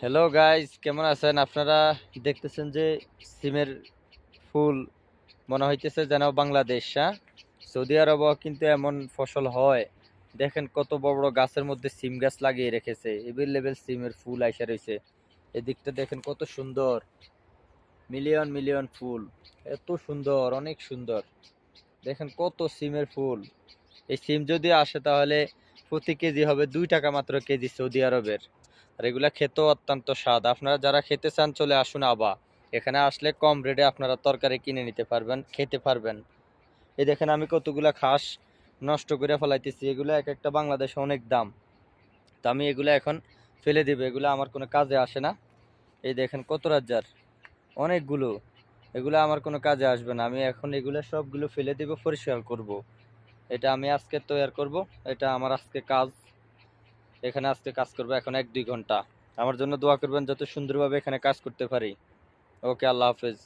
Hello guys কেমন আছেন? আপনারা দেখতেছেন যে সিমের ফুল মনে হইতেছে যেন বাংলাদেশ হ্যাঁ? সৌদি আরবও কিন্তু এমন ফসল হয়। দেখেন কত বড় বড় গাছের মধ্যে সিম গাছ লাগিয়ে রেখেছে। এভেলেবেল সিমের ফুল আইসা রয়েছে এদিকটা দেখেন কত সুন্দর। মিলিয়ন মিলিয়ন ফুল। এত সুন্দর, অনেক সুন্দর। দেখেন কত সিমের ফুল। এই সিম যদি আসে তাহলে প্রতি কেজি হবে দুই টাকা মাত্র কেজি সৌদি আরবের। আর এগুলা খেতেও অত্যন্ত স্বাদ। আপনারা যারা খেতে চান, চলে আসুন আবা। এখানে আসলে কম রেটে আপনারা তরকারি কিনে নিতে পারবেন, খেতে পারবেন। এই দেখেন আমি কতগুলা ঘাস নষ্ট করে ফেলাইতেছি। এগুলো এক একটা বাংলাদেশে অনেক দাম। তো আমি এগুলো এখন ফেলে দিব। এগুলো আমার কোনো কাজে আসে না। এই দেখেন কত রাজ্যার অনেকগুলো। এগুলো আমার কোনো কাজে আসবে না। আমি এখন এগুলো সবগুলো ফেলে দিব, পরিষ্কার করব। এটা আমি আজকে তৈরি করব। এটা আমার আজকে কাজ। এখানে আজকে কাজ করব এখন এক, দুই ঘণ্টা। আমার জন্য দোয়া করবেন যত সুন্দরভাবে এখানে কাজ করতে পারি। ওকে, আল্লাহ হাফেজ।